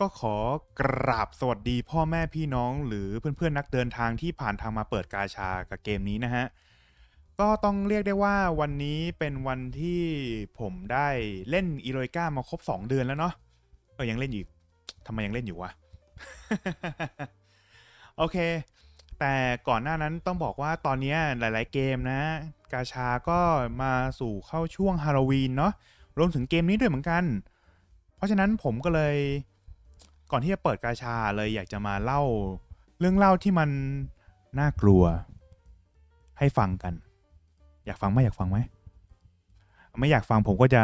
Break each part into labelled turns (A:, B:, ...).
A: ก็ขอกราบสวัสดีพ่อแม่พี่น้องหรือเพื่อนๆนักเดินทางที่ผ่านทางมาเปิดกาชากับเกมนี้นะฮะ ก็ต้องเรียกได้ว่าวันนี้เป็นวันที่ผมได้เล่นอีโรยก้ามาครบ 2 เดือนแล้วเนาะเออยังเล่นอยู่ทำไมยังเล่นอยู่วะ โอเค แต่ก่อนหน้านั้นต้องบอกว่าตอนนี้หลาย ๆ เกมนะ กาชาก็มาสู่เข้าช่วงฮาโลวีนเนาะรวมถึงเกมนี้ด้วยเหมือนกัน เพราะฉะนั้นผมก็เลย ก่อนที่จะเปิดกาชาเลยอยากจะมาเล่า เรื่องเล่าที่มันน่ากลัว ให้ฟังกัน อยากฟังไหมอยากฟังไหมไม่อยากฟังผมก็จะ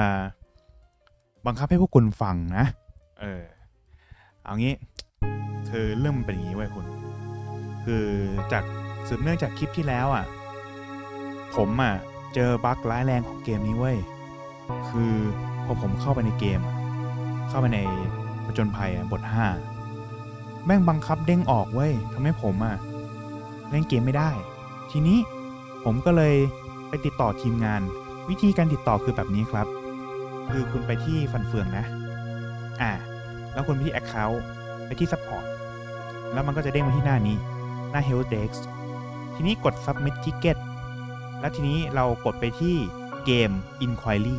A: บังคับให้พวกคุณฟังนะ เออ เอางี้ คือเรื่องมันเป็นอย่างนี้ไว้ยคุณ คือจากสืบเนื่องจากคลิปที่แล้วอะ ผมอะ เจอบั๊กร้ายแรงของเกมนี้เว้ย คือพอผมเข้าไปในเกม เข้าไปใน ผจญภัยบท 5 แม่งบังคับเด้งออกเว้ยทำให้ผมอะเล่นเกมไม่ได้ ทีนี้ผมก็เลยไปติดต่อทีมงาน วิธีการติดต่อคือแบบนี้ครับ คือคุณไปที่ฟันเฟืองนะ อ่า แล้วคุณไปที่ Account ไปที่ Support แล้วมันก็จะเด้งมาที่หน้านี้ หน้า Help Desk ทีนี้กด Submit Ticket แล้วทีนี้เรากดไปที่เกม Inquiry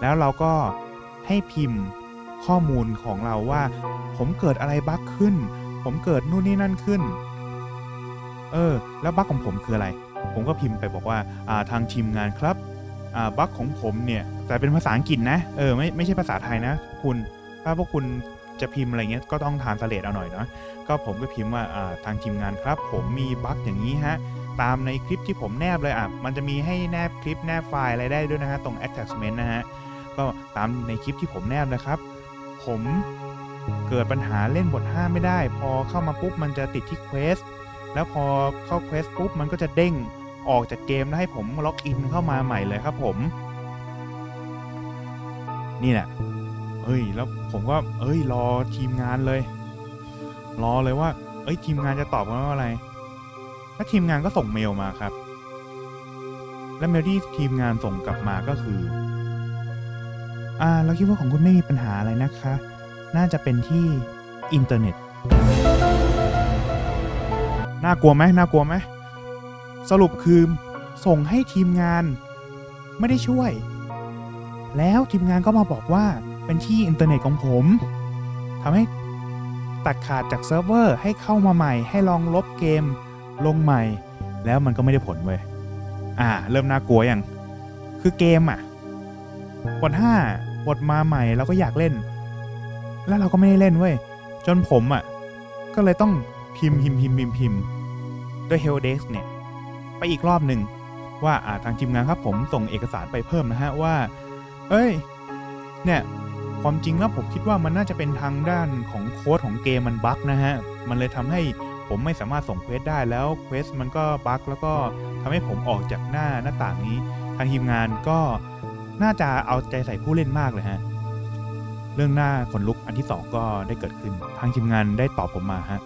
A: แล้วเราก็ให้พิมพ์ ข้อมูลของเราว่า ผมเกิดอะไรบั๊กขึ้น ผมเกิดนู่นนี่นั่นขึ้น เออ แล้วบั๊กของผมคืออะไร ผมก็พิมพ์ไปบอกว่าาทางทีมงานครับบั๊กของผมเนี่ยแต่เป็นภาษาอังกฤษนะ เออไม่ไม่ใช่ภาษาไทยนะ คุณถ้าพวกคุณจะพิมพ์อะไรเงี้ยก็ต้องทานสเลดเอาหน่อยเนาะก็ผมก็พิมพ์ว่าอ่าทางทีมงานครับ ผมมีบั๊กอย่างนี้ฮะตามในคลิปที่ผมแนบเลยอะ มันจะมีให้แนบคลิปแนบไฟล์อะไรได้ด้วยนะฮะ ตรง attachment นะฮะ ก็ตามในคลิปที่ผมแนบนะครับ ผม เกิดปัญหาเล่นบท5ไม่ได้ พอเข้ามาปุ๊บมันจะติดที่เควสแล้วพอเข้าเควสปุ๊บมันก็จะเด้งออกจากเกมแล้วให้ผมล็อกอินเข้ามาใหม่เลยครับผม นี่แหละเฮ้ยแล้วผมก็เอ้ยรอทีมงานเลย รอเลยว่า เอ้ยทีมงานจะตอบมาว่าอะไรแล้วทีมงานก็ส่งเมลมาครับ และเมลที่ทีมงานส่งกลับมาก็คือ อ่าเราคิดว่าของคุณไม่มีปัญหาอะไรนะคะ น่าจะเป็นที่อินเทอร์เน็ต น่ากลัวไหมน่ากลัวไหม สรุปคือส่งให้ทีมงานไม่ได้ช่วย แล้วทีมงานก็มาบอกว่าเป็นที่อินเทอร์เน็ตของผมทำให้ตัดขาดจากเซิร์ฟเวอร์ให้เข้ามาใหม่ ให้ลองลบเกมลงใหม่ แล้วมันก็ไม่ได้ผลเว้ย อ่า เริ่มน่ากลัวย่างคือเกมอะ บทห้าบทมาใหม่เราก็อยากเล่น แล้วเราก็ไม่ได้เล่นเว้ย จนผมอะ ก็เลยต้องพิมพ์พิมพ์พิมพ์พิมพ์พิมพ์ด้วย Helpdesk เนี่ย ไปอีกรอบหนึ่งว่าอ่าทางทีมงานครับผมส่งเอกสารไปเพิ่มนะฮะว่า เอ้ย เนี่ยความจริงแล้วผมคิดว่ามันน่าจะเป็นทางด้านของโค้ดของเกมมันบั๊กนะฮะ มันเลยทำให้ผมไม่สามารถส่งเควสได้แล้วเควสมันก็บั๊กแล้วก็ทำให้ผมออกจากหน้าหน้าต่างนี้ ทางทีมงานก็ น่าจะเอาใจใส่ผู้เล่นมากเลยฮะ เรื่องหน้าขนลุกอันที่สองก็ได้เกิดขึ้น ทางทีมงานได้ตอบผมมาฮะ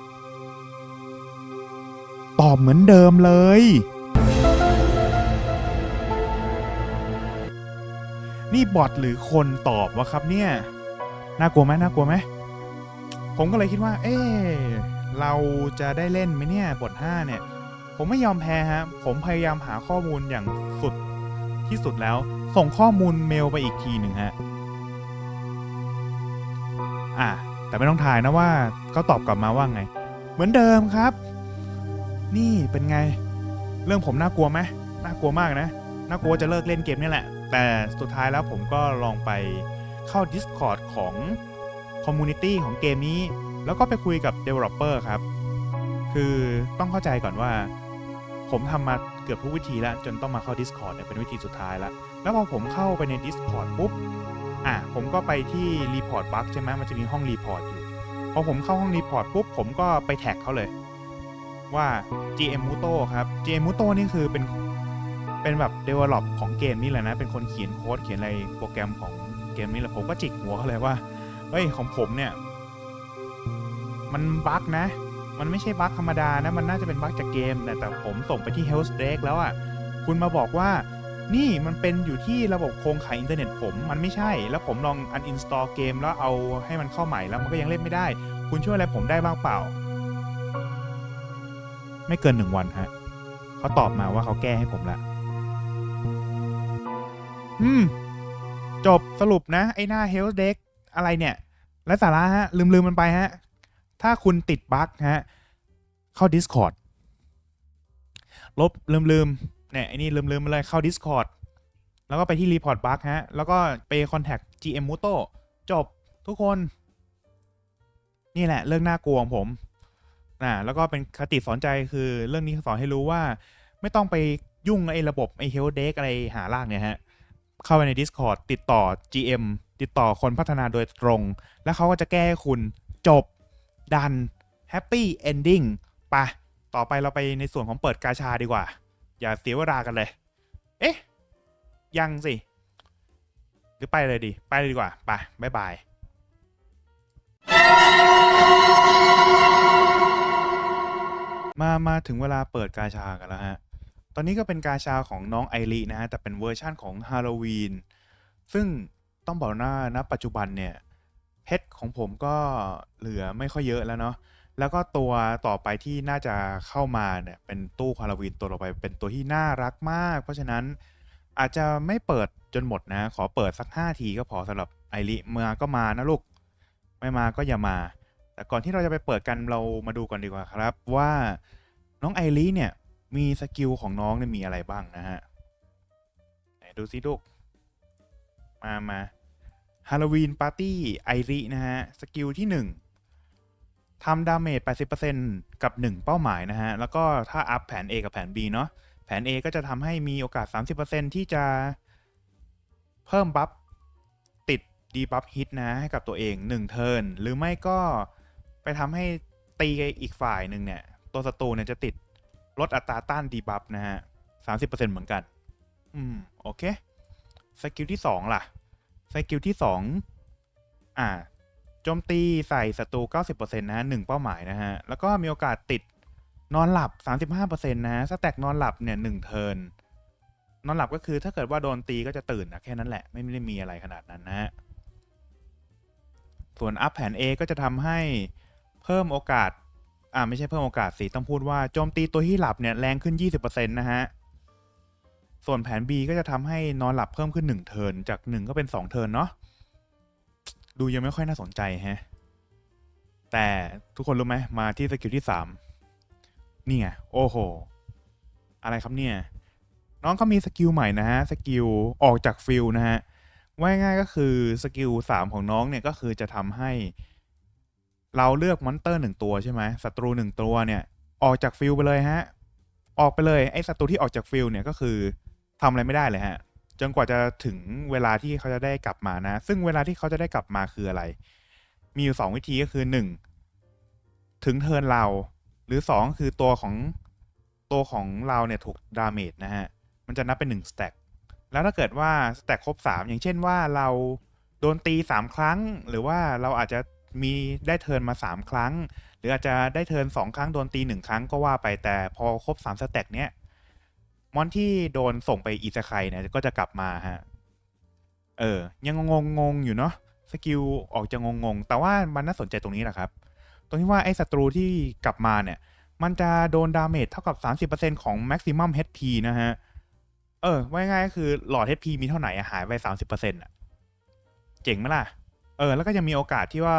A: ตอบเหมือนเดิมเลย นี่บอทหรือคนตอบวะครับเนี่ย น่ากลัวไหมน่ากลัวไหม ผมก็เลยคิดว่า เอ๊เราจะได้เล่นไหมเนี่ยบท5เนี่ย ผมไม่ยอมแพ้ฮะ ผมพยายามหาข้อมูลอย่างสุด ที่สุดแล้ว ส่งข้อมูลเมลไปอีกทีหนึ่งฮะอะแต่ไม่ต้องทายนะว่าเขาตอบกลับมาว่าไง เหมือนเดิมครับ นี่เป็นไง เรื่องผมน่ากลัวไหมน่ากลัวมากนะน่ากลัวจะเลิกเล่นเกมนี่แหละ แต่สุดท้ายแล้วผมก็ลองไปเข้า Discord ของ Community ของเกมนี้ แล้วก็ไปคุยกับ Developer ครับ คือต้องเข้าใจก่อนว่า ผมทำมาเกือบทุกวิธีแล้ว จนต้องมาเข้า Discord เนี่ยเป็นวิธีสุดท้ายแล้วแล้วพอผมเข้าไปใน Discord ปุ๊บอะผมก็ไปที่ Report Bug ใช่ไหมมันจะมีห้อง Report อยู่พอผมเข้าห้อง Report ปุ๊บผมก็ไปแท็กเขาเลย ว่า GM Muto ครับ GM Muto นี่คือเป็นเป็นแบบ develop ของเกมนี่แหละนะ เป็นคนเขียนโค้ดเขียนอะไรโปรแกรมของเกมนี่แหละผมก็จิกหัวเขาเลยว่าเฮ้ยของผมเนี่ย มันบั๊กนะ มันไม่ใช่บั๊กธรรมดานะ มันน่าจะเป็นบั๊กจากเกมแต่แต่ผมส่งไปที่ Health Deck แล้วอะ่ะ คุณมาบอกว่า นี่มันเป็นอยู่ที่ระบบโครงข่ายอินเทอร์เน็ตผม มันไม่ใช่ แล้วผมลอง uninstall เกมแล้วเอาให้มันเข้าใหม่แล้วมันก็ยังเล่นไม่ได้ คุณช่วยอะไรผมได้บ้างเปล่า ไม่เกินหนึ่งวันฮะเขาตอบมาว่าเขาแก้ให้ผมละอืม จบสรุปนะ ไอ้หน้า Health Deck อะไรเนี่ย และสาระฮะ ลืมลืมมันไปฮะ ถ้าคุณติดบั๊กฮะ เข้า Discord ลบลืมลืมเนี่ยไอ้นี่ลืมลืมมาเลยเข้า Discord แล้วก็ไปที่ Report Bug ฮะ แล้วก็ไป Contact GM Muto จบทุกคน นี่แหละ เรื่องน่ากลัวของผมนะแล้วก็เป็นคติสอนใจคือเรื่องนี้สอนให้รู้ว่า ไม่ต้องไปยุ่งไอ้ระบบไอ้ Health Deck อะไรหาล่างเนี่ยฮะ เข้าไปใน Discord ติดต่อ GM ติดต่อคนพัฒนาโดยตรง แล้วเขาก็จะแก้ให้คุณจบ ดัน Happy Ending ไปะต่อไปเราไปในส่วนของเปิดกาชาดีกว่า อย่าเสียเวลากันเลย เอ๊ะ ยังสิ หรือไปเลยดี ไปเลยดีกว่า ไปบ๊ายบายมามาถึงเวลาเปิดกาชากันแล้วฮะ ตอนนี้ก็เป็นกาชาของน้องไอรินะฮะ แต่เป็นเวอร์ชั่นของฮาโลวีน ซึ่งต้องบอกหน้าณปัจจุบันเนี่ย เพชรของผมก็เหลือไม่ค่อยเยอะแล้วเนาะแล้วก็ตัวต่อไปที่น่าจะเข้ามาเนี่ยเป็นตู้ฮาโลวีนตัวต่อไปเป็นตัวที่น่ารักมาก เพราะฉะนั้นอาจจะไม่เปิดจนหมดนะ ขอเปิดสัก 5 ทีก็พอสำหรับไอริเมื่อก็มานะลูก ไม่มาก็อย่ามา แต่ก่อนที่เราจะไปเปิดกันเรามาดูก่อนดีกว่าครับ ว่าน้องไอริเนี่ยมีสกิลของน้องเนี่ยมีอะไรบ้างนะฮะไหนดูซิลูก มามา ฮาโลวีนปาร์ตี้ไอรินะฮะ สกิลที่ 1 ทำดาเมจ 80%กับ 1 เป้าหมายนะฮะ แล้วก็ถ้าอัพแผน A กับแผน B เนาะแผน A ก็จะทำให้มีโอกาส 30%ที่จะเพิ่มบัฟติดดีบัฟฮิตนะให้กับตัวเอง 1 เทิร์นหรือไม่ก็ไปทำให้ตีอีกฝ่ายหนึ่งเนี่ย ตัวศัตรูเนี่ยจะติดลดอัตราต้านดีบัฟนะฮะ 30%เหมือนกัน อืม โอเค สกิลที่ 2 ล่ะ สกิลที่2อ่าโจมตีใส่ศัตรู 90%นะฮะหนึ่งเป้าหมายนะฮะ แล้วก็มีโอกาสติดนอนหลับ 35%นะฮะสแต็กนอนหลับเนี่ยหนึ่งเทิร์นนอนหลับก็คือถ้าเกิดว่าโดนตีก็จะตื่นนะแค่นั้นแหละ ไม่ได้มีอะไรขนาดนั้นนะฮะ ส่วนอัพแผน A ก็จะทำให้เพิ่มโอกาส อ่าไม่ใช่เพิ่มโอกาสสิต้องพูดว่าโจมตีตัวที่หลับเนี่ยแรงขึ้น 20%นะฮะ ส่วนแผน B ก็จะทำให้นอนหลับเพิ่มขึ้น 1 เทินจาก 1 ก็เป็น 2 เทินเนาะดูยังไม่ค่อยน่าสนใจฮะ แต่ทุกคนรู้ไหมมาที่สกิลที่ 3 นี่ไง โอ้โห อะไรครับเนี่ย น้องเขามีสกิลใหม่นะฮะ สกิลออกจากฟิลนะฮะ ว่าง่ายก็คือสกิล 3 ของน้องเนี่ยก็คือจะทำให้ เราเลือกมอนเตอร์หนึ่งตัวใช่ไหมศัตรูหนึ่งตัวเนี่ย ออกจากฟิลไปเลยฮะ ออกไปเลยไอ้ศัตรูที่ออกจากฟิลเนี่ยก็คือ ทำอะไรไม่ได้เลยฮะ จนกว่าจะถึงเวลาที่เขาจะได้กลับมานะ ซึ่งเวลาที่เขาจะได้กลับมาคืออะไร มีอยู่2วิธีก็คือ1ถึงเทิร์นเรา หรือ2คือตัวของตัวของเราเนี่ยถูกดาเมจนะฮะ มันจะนับเป็น1สแต็กแล้วถ้าเกิดว่าสแต็กครบ3อย่างเช่นว่าเราโดนตี3ครั้ง หรือว่าเราอาจจะมีได้เทิร์นมา 3 ครั้ง หรืออาจจะได้เทิร์น2 ครั้งโดนตี 1 ครั้งก็ว่าไปแต่พอครบ3สแต็กเนี้ย มอนที่โดนส่งไปอีซาไคเนี่ยก็จะกลับมาฮะ เออ ยังงงงงอยู่เนาะสกิลออกจะงงงแต่ว่ามันน่าสนใจตรงนี้แหละครับ ตรงที่ว่าไอ้ศัตรูที่กลับมาเนี่ย มันจะโดนดาเมจเท่ากับ 30%ของ maximum HP นะฮะ เออ ว่าง่ายก็คือหลอด HP มีเท่าไหร่หายไป 30%อะ เจ๋งไหมล่ะ เออ แล้วก็ยังมีโอกาสที่ว่า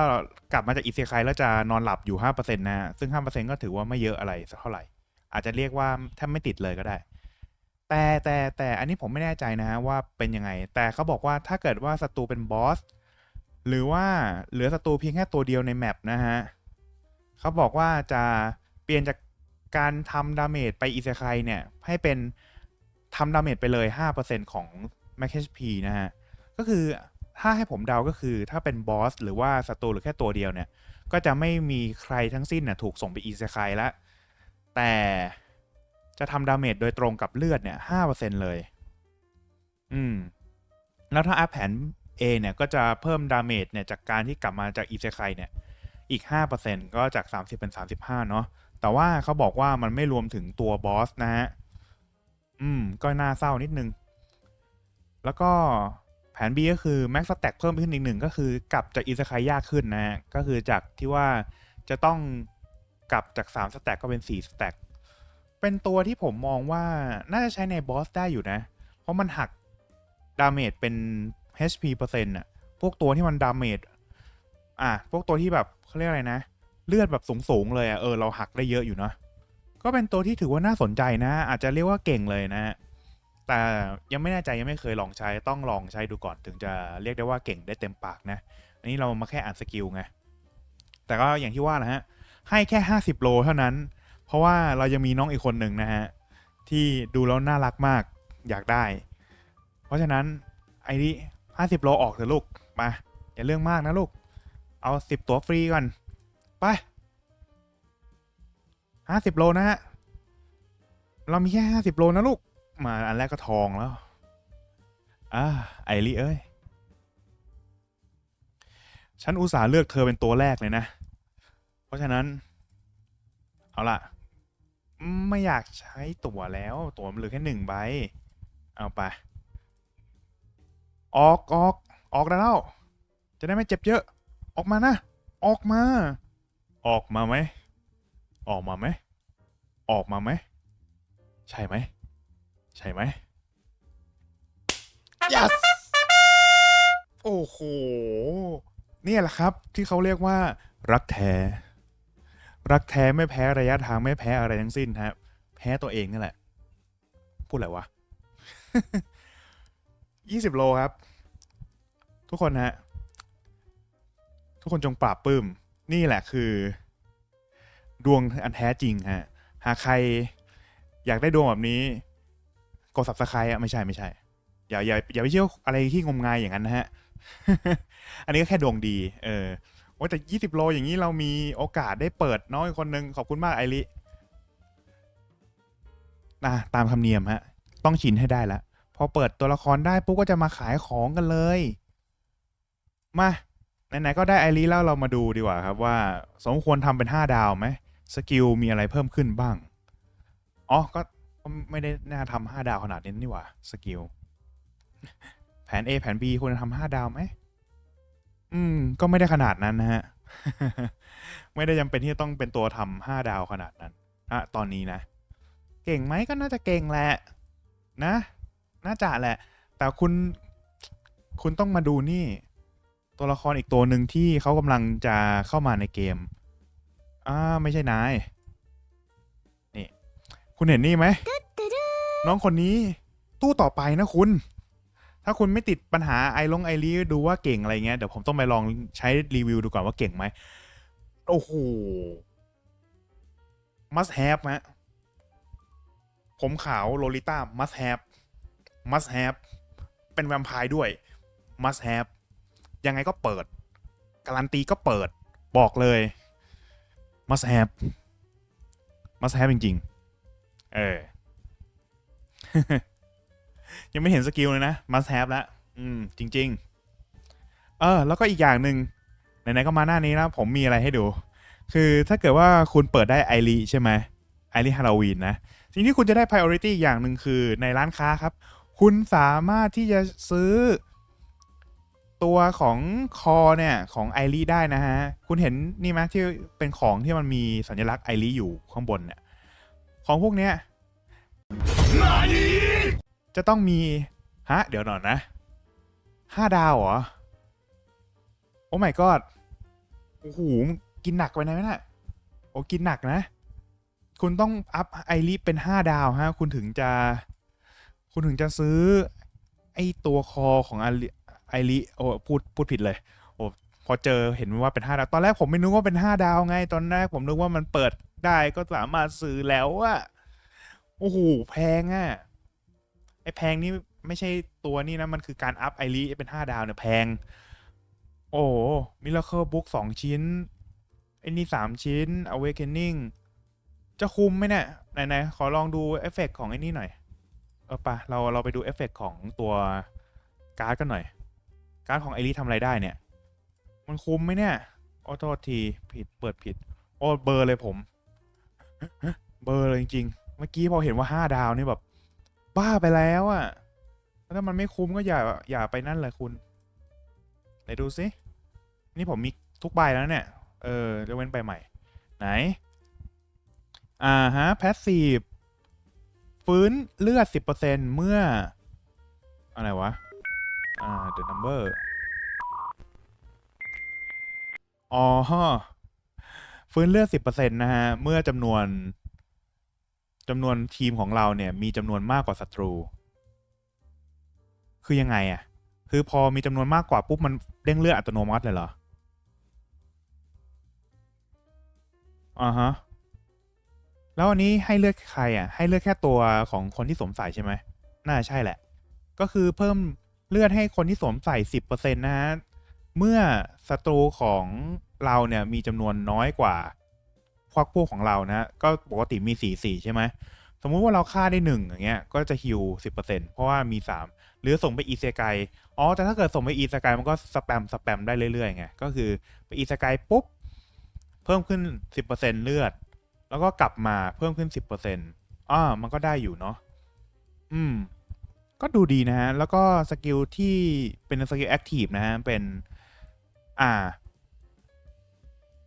A: กลับมาจากอีเซไคแล้วจะนอนหลับอยู่ 5%นะ ซึ่ง 5%ก็ถือว่าไม่เยอะอะไรสักเท่าไหร่ อาจจะเรียกว่าแทบไม่ติดเลยก็ได้ แต่แต่แต่อันนี้ผมไม่แน่ใจนะฮะว่าเป็นยังไง แต่เขาบอกว่าถ้าเกิดว่าศัตรูเป็นบอสหรือว่าเหลือศัตรูเพียงแค่ตัวเดียวในแมปนะฮะเขาบอกว่าจะเปลี่ยนจากการทำดาเมจไปอีเซไคเนี่ย ให้เป็นทำดาเมจไปเลย 5%ของ Max HP นะฮะ ก็คือถ้าให้ผมเดาก็คือถ้าเป็นบอสหรือว่าศัตรูหรือแค่ตัวเดียวเนี่ย ก็จะไม่มีใครทั้งสิ้นน่ะถูกส่งไปอีเซไคแล้วแต่ จะทำดาเมจโดยตรงกับเลือดเนี่ยห้าเปอร์เซ็นเลย อืม แล้วถ้าอัพแผน A เนี่ยก็จะเพิ่มดาเมจเนี่ยจากการที่กลับมาจากอีเซไคเนี่ย อีก 5%ก็จาก 30 เป็น 35 เนาะ แต่ว่าเขาบอกว่ามันไม่รวมถึงตัวบอสนะฮะ อืม ก็น่าเศร้านิดนึง แล้วก็แผน B ก็คือแม็กสแต็กเพิ่มขึ้นอีกหนึ่งก็คือกลับจากอิสคายยากขึ้นนะฮะ ก็คือจากที่ว่าจะต้องกลับจาก3สแต็กก็เป็น4สแต็ก เป็นตัวที่ผมมองว่าน่าจะใช้ในบอสได้อยู่นะ เพราะมันหักดาเมจเป็น HP เปอร์เซ็นต์อะพวกตัวที่มันดาเมจอะพวกตัวที่แบบเขาเรียกอะไรนะ เลือดแบบสูงๆเลยอะเออเราหักได้เยอะอยู่เนาะก็เป็นตัวที่ถือว่าน่าสนใจนะ อาจจะเรียกว่าเก่งเลยนะ แต่ยังไม่แน่ใจยังไม่เคยลองใช้ต้องลองใช้ดูก่อนถึงจะเรียกได้ว่าเก่งได้เต็มปากนะ อันนี้เรามาแค่อ่านสกิลไงแต่ก็อย่างที่ว่านะฮะให้แค่ 50 โลเท่านั้น เพราะว่าเรายังมีน้องอีกคนหนึ่งนะฮะ ที่ดูแล้วน่ารักมากอยากได้ เพราะฉะนั้นไอ้นี่50โลออกเถอะลูก มา อย่าเรื่องมากนะลูก เอา10ตัวฟรีก่อน ไป50โลนะฮะ เรามีแค่50โลนะลูก มาอันแรกก็ทองแล้ว อ่าไอรีเอ้ย ฉันอุตส่าห์เลือกเธอเป็นตัวแรกเลยนะ เพราะฉะนั้น เอาล่ะ ไม่อยากใช้ตั๋วแล้ว ตั๋วมันเหลือแค่หนึ่งใบ เอาไป ออกออกออกแล้ว จะได้ไม่เจ็บเยอะ ออกมานะ ออกมา ออกมาไหม ออกมาไหม ออกมาไหม ใช่ไหม ใช่ไหม yes โอ้โห เนี่ยแหละครับที่เขาเรียกว่ารักแท้ รักแท้ไม่แพ้ระยะทางไม่แพ้อะไรทั้งสิ้นครับแพ้ตัวเองนั่นแหละ พูดอะไรวะยี่สิบโลครับ ทุกคนฮะ ทุกคนจงปราบปื้ม นี่แหละคือ ดวงอันแท้จริงฮะ หากใครอยากได้ดวงแบบนี้กด subscribe อะไม่ใช่ไม่ใช่ อย่าอย่าอย่าไปเชื่ออะไรที่งมงายอย่างนั้นนะฮะ อันนี้ก็แค่ดวงดี เออ โอ้ยแต่20โลอย่างนี้เรามีโอกาสได้เปิดน้องอีกคนนึงขอบคุณมากไอรินะตามธรรมเนียมฮะ ต้องชินให้ได้ละพอเปิดตัวละครได้ปุ๊บก็จะมาขายของกันเลย มาไหนๆก็ได้ไอริแล้วเรามาดูดีกว่าครับว่า สมควรทำเป็น5ดาวไหมสกิลมีอะไรเพิ่มขึ้นบ้างอ๋อก็ไม่ได้น่าทำห้าดาวขนาดนี้นี่หว่าสกิลแผน A แผน B ควรทำห้าดาวไหม อืม ก็ไม่ได้ขนาดนั้นนะฮะ ไม่ได้จำเป็นที่จะต้องเป็นตัวทำห้าดาวขนาดนั้นอะตอนนี้นะ เก่งไหมก็น่าจะเก่งแหละ นะ น่าจะแหละ แต่คุณคุณต้องมาดูนี่ ตัวละครอีกตัวหนึ่งที่เขากำลังจะเข้ามาในเกม อ่า ไม่ใช่นาย นี่ คุณเห็นนี่ไหม น้องคนนี้ ตู้ต่อไปนะคุณ ถ้าคุณไม่ติดปัญหาไอลงไอรีดูว่าเก่งอะไรเงี้ยเดี๋ยวผมต้องไปลองใช้รีวิวดูก่อนว่าเก่งไหมโอ้โห must have ฮะผมขาวโลลิต้า must have must have เป็นแวมไพร์ด้วย must have ยังไงก็เปิด การันตีก็เปิดบอกเลย must have must have จริง ๆ เออ ยังไม่เห็นสกิลเลยนะ must have แล้วอืม จริง ๆ เออ แล้วก็อีกอย่างหนึ่งไหนๆก็มาหน้านี้แล้วผมมีอะไรให้ดู คือถ้าเกิดว่าคุณเปิดได้ไอรีใช่ไหมไอรีฮาโลวีนนะสิ่งที่คุณจะได้ priority อีกอย่างหนึ่งคือในร้านค้าครับ คุณสามารถที่จะซื้อ ตัวของคอเนี่ย ของไอรีได้นะฮะ คุณเห็นนี่ไหมที่เป็นของที่มันมีสัญลักษณ์ไอรีอยู่ข้างบนเนี่ย ของพวกเนี้ย จะต้องมี ฮะ เดี๋ยวหน่อยนะห้าดาวเหรอ โอ้ my god โอ้โหกินหนักไปไหนไหมน่ะโอ้กินหนักนะ คุณต้องอัพไอรีเป็นห้าดาวฮะ คุณถึงจะ คุณถึงจะซื้อ ไอตัวคอของไอรีโอ้พูดพูดผิดเลย โอ้พอเจอเห็นว่าเป็นห้าดาว ตอนแรกผมไม่นึกว่าเป็นห้าดาวไง ตอนแรกผมนึกว่ามันเปิดได้ก็สามารถซื้อแล้วอะโอ้โหแพงอะไอ แพงนี่ไม่ใช่ตัวนี่นะ มันคือการอัพไอรีเป็นห้าดาวเนี่ยแพง โอ้มิราเคิลบุ๊กสองชิ้นไอ้นี่สามชิ้น Awakening จะคุ้มไหมเนี่ยไหนๆขอลองดูเอฟเฟกของไอ้นี่หน่อย เออปะเราเราไปดูเอฟเฟกของตัวการ์ดกันหน่อย การ์ดของไอรีทำอะไรได้เนี่ย มันคุ้มไหมเนี่ยโอ้โทษทีผิดเปิดผิด โอ้เบอร์เลยผม เบอร์เลยจริงๆ เมื่อกี้พอเห็นว่าห้าดาวนี่แบบ บ้าไปแล้วอะ่ะถ้ามันไม่คุ้มก็อย่าอย่าไปนั่นเลยคุณไหนดูสินี่ผมมีทุกใบแล้วเนี่ย เออยกเว้นใบใหม่ ไหน อ่าฮะแพสซีฟฟื้นเลือด 10%เมื่อ อะไรวะ อ่า the number อ๋อฟื้นเลือด 10%นะฮะ เมื่อจำนวน จำนวนทีมของเราเนี่ยมีจำนวนมากกว่าศัตรู คือยังไงอะคือพอมีจำนวนมากกว่าปุ๊บมันเด้งเลือดอัตโนมัติเลยเหรออ่าฮะแล้วอันนี้ให้เลือกใครอะ ให้เลือกแค่ตัวของคนที่สวมใส่ใช่ไหมน่าใช่แหละ ก็คือเพิ่มเลือดให้คนที่สวมใส่สิบเปอร์เซ็นต์นะฮะเมื่อศัตรูของเราเนี่ยมีจำนวนน้อยกว่า ควักพวกของเรานะก็ปกติมีสี่สี่ใช่ไหมสมมุติว่าเราฆ่าได้หนึ่งอย่างเงี้ยก็จะฮิวสิบเปอร์เซ็นต์เพราะว่ามีสามหรือส่งไปอีเซไกอ๋อแต่ถ้าเกิดส่งไปอีเซไกมันก็สแปมสแปมได้เรื่อยๆไงก็คือไปอีเซไกปุ๊บเพิ่มขึ้นสิบเปอร์เซ็นต์เลือด แล้วก็กลับมาเพิ่มขึ้นสิบเปอร์เซ็นต์อ่ามันก็ได้อยู่เนาะอืม ก็ดูดีนะฮะ แล้วก็สกิลที่เป็นสกิลแอคทีฟนะฮะ เป็น อ่า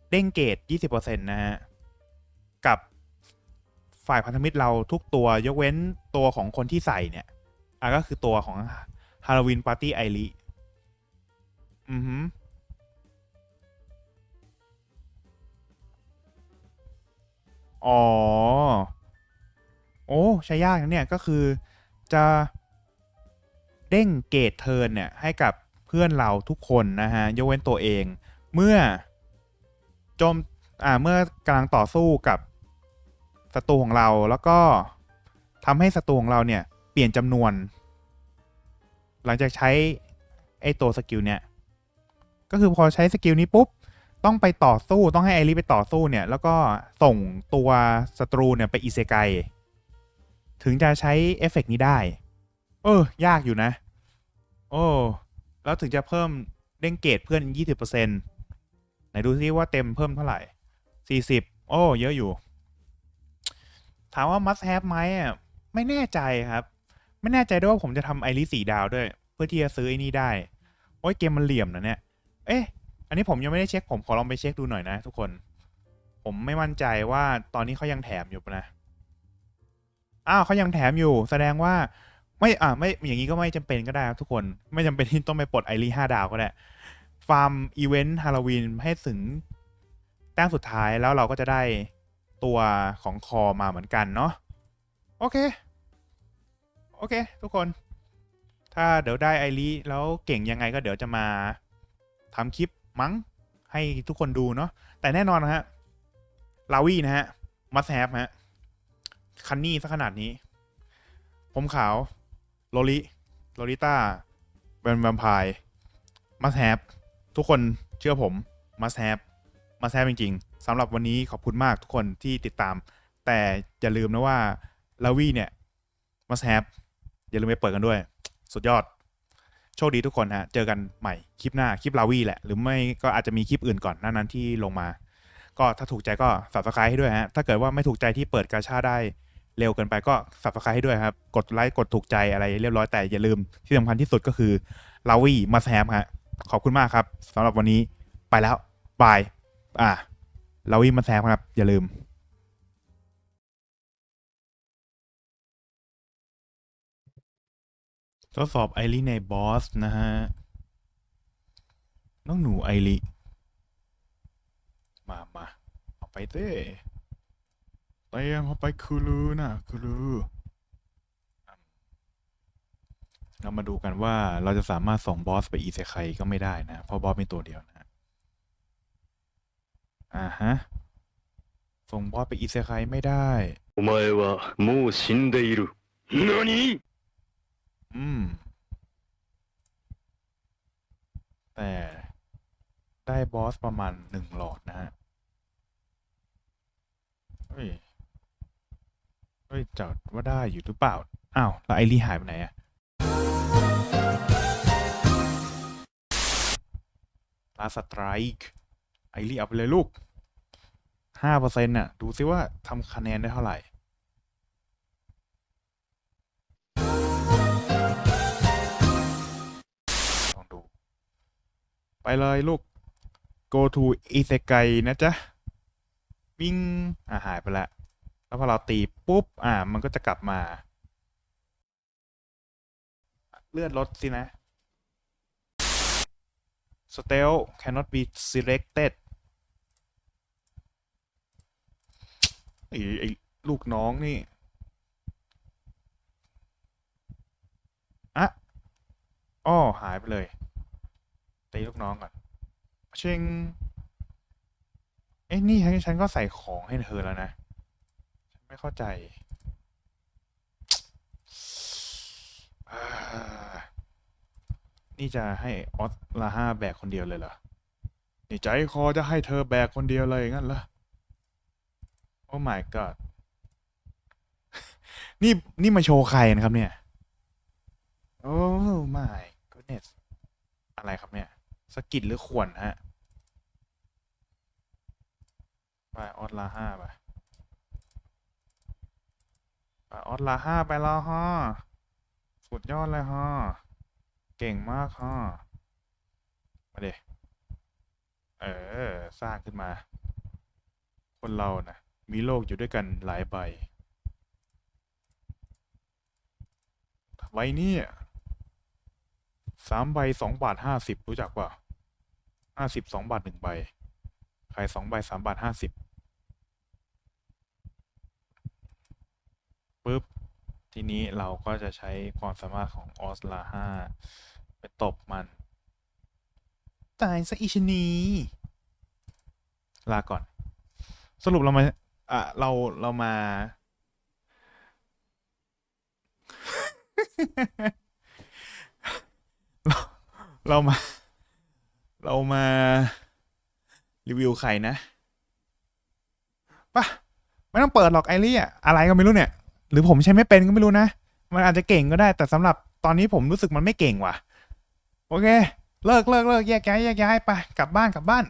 A: เด้งเกตยี่สิบเปอร์เซ็นต์นะฮะ กับฝ่ายพันธมิตรเราทุกตัวยกเว้นตัวของคนที่ใส่เนี่ยอะก็คือตัวของฮาโลวีนปาร์ตี้ไอริอือฮึอ๋อ โอ้ ใช้ยากนะเนี่ยก็คือจะเด้งเกตเทิร์นเนี่ยให้กับเพื่อนเราทุกคนนะฮะ ยกเว้นตัวเอง เมื่อโจมอ่าเมื่อกำลังต่อสู้กับ ศัตรูของเราแล้วก็ทำให้ศัตรูของเราเนี่ยเปลี่ยนจำนวน หลังจากใช้ไอ้ตัวสกิลเนี่ยก็คือพอใช้สกิลนี้ปุ๊บต้องไปต่อสู้ต้องให้ไอริไปต่อสู้เนี่ย แล้วก็ส่งตัวศัตรูเนี่ยไปอิเซไกถึงจะใช้เอฟเฟกนี้ได้ เออ ยากอยู่นะ โอ้แล้วถึงจะเพิ่มเด้งเกตเพื่อน 20%ไหนดูซิว่าเต็มเพิ่มเท่าไหร่ 40 โอ้ เยอะอยู่ ถามว่า must have ไหมอะไม่แน่ใจครับ ไม่แน่ใจด้วยว่าผมจะทำไอริสีดาวด้วย เพื่อที่จะซื้อไอ้นี่ได้ โอ้ยเกมมันเหลี่ยมนะเนี่ย เอ๊ะ อันนี้ผมยังไม่ได้เช็คผมขอลองไปเช็คดูหน่อยนะทุกคน ผมไม่มั่นใจว่าตอนนี้เขายังแถมอยู่ปะนะอ้าวเขายังแถมอยู่ แสดงว่าไม่อ่าไม่อย่างนี้ก็ไม่จำเป็นก็ได้ครับทุกคนไม่จำเป็นที่ต้องไปปลดไอรีห้าดาวก็ได้ฟาร์มอีเวนต์ฮาโลวีนให้ถึงแต้มสุดท้ายแล้วเราก็จะได้ ตัวของคอมาเหมือนกันเนาะโอเค โอเค ทุกคน ถ้าเดี๋ยวได้ไอรีแล้วเก่งยังไงก็เดี๋ยวจะมาทำคลิปมั้งให้ทุกคนดูเนาะแต่แน่นอนนะฮะลาวี่นะฮะมัสแฮปฮะคันนี่ซะขนาดนี้ ผมขาวโลลิโลลิต้าเป็นแวมไพร์มัสแฮปทุกคนเชื่อผมมัสแฮป มัสแฮปจริงๆสำหรับวันนี้ขอบคุณมากทุกคนที่ติดตาม แต่อย่าลืมนะว่าลาวี่เนี่ยมัสแฮปอย่าลืมไปเปิดกันด้วย สุดยอด โชคดีทุกคนฮะ เจอกันใหม่คลิปหน้าคลิปลาวีแหละ หรือไม่ก็อาจจะมีคลิปอื่นก่อนหน้านั้นที่ลงมา ก็ถ้าถูกใจก็ subscribe ให้ด้วยฮะถ้าเกิดว่าไม่ถูกใจที่เปิดกาชาได้เร็วเกินไปก็ subscribe ให้ด้วยครับ กดไลค์กดถูกใจอะไรเรียบร้อยแต่อย่าลืมที่สำคัญที่สุดก็คือลาวีมาแซมฮะขอบคุณมากครับสำหรับวันนี้ไปแล้วบาย อ่าลาวีมาแซมครับ อย่าลืมทดสอบไอริในบอสนะฮะ น้องหนูไอริมามาเอาไปเต้เตรียมเอาไปคือลือนะคือลือเรามาดูกันว่าเราจะสามารถส่งบอสไปอีเซไคก็ไม่ได้นะ เพราะบอสมีตัวเดียวนะอ่าฮะ ส่งบอสไปอีเซไคไม่ได้
B: お前はもう死んでいる。何
A: อืม แต่ได้บอสประมาณหนึ่งหลอดนะฮะ เฮ้ย เฮ้ยจัดว่าได้อยู่หรือเปล่า อ้าว แล้วไอรีหายไปไหนอะลาสไตรค์ ไอรีเอาไปเลยลูกห้าเปอร์เซ็นต์น่ะ ดูซิว่าทำคะแนนได้เท่าไหร่ลองดู ไปเลยลูก go to อิเซไกนะจ๊ะวิ่งอ่าหายไปแล้ว แล้วพอเราตีปุ๊บ อ่า มันก็จะกลับมา เลือดลดสินะ s t e l l cannot be selected ไอ้ไอ้ลูกน้องนี่อะอ้อหายไปเลยตีลูกน้องก่อนเชงเอ้ยนี่ฉันฉันก็ใส่ของให้เธอแล้วนะ ฉันไม่เข้าใจอานี่จะให้ออสลาห้าแบกคนเดียวเลยเหรอ นี่ใจคอจะให้เธอแบกคนเดียวเลยงั้นเหรอ โอ้ my god นี่นี่มาโชว์ใครนะครับเนี่ย โอ้ my goodness อะไรครับเนี่ย สกิดหรือขวนฮะไปออสลาห้าไปไปออสลาห้าไปแล้วฮะสุดยอดเลยฮะเก่งมากฮะมาเดเออ สร้างขึ้นมา คนเรานะ มีโลกอยู่ด้วยกันหลายใบใบนี้สามใบสองบาทห้าสิบรู้จักเปล่าห้าสิบสองบาทหนึ่งใบ ขายสองใบสามบาทห้าสิบปุ๊บ ทีนี้เราก็จะใช้ความสามารถของออสลาห้าไปตบมัน ตายซะอีชนี ลาก่อน สรุปเรามา อะเราเรามา เรามา เรามารีวิวใครนะปะไม่ต้องเปิดหรอกไอรี่อะอะไรก็ไม่รู้เนี่ย หรือผมใช้ไม่เป็นก็ไม่รู้นะ มันอาจจะเก่งก็ได้ แต่สำหรับตอนนี้ผมรู้สึกมันไม่เก่งว่ะ โอเค เลิกเลิกเลิกแยกย้ายแยกย้ายไปกลับบ้านกลับบ้าน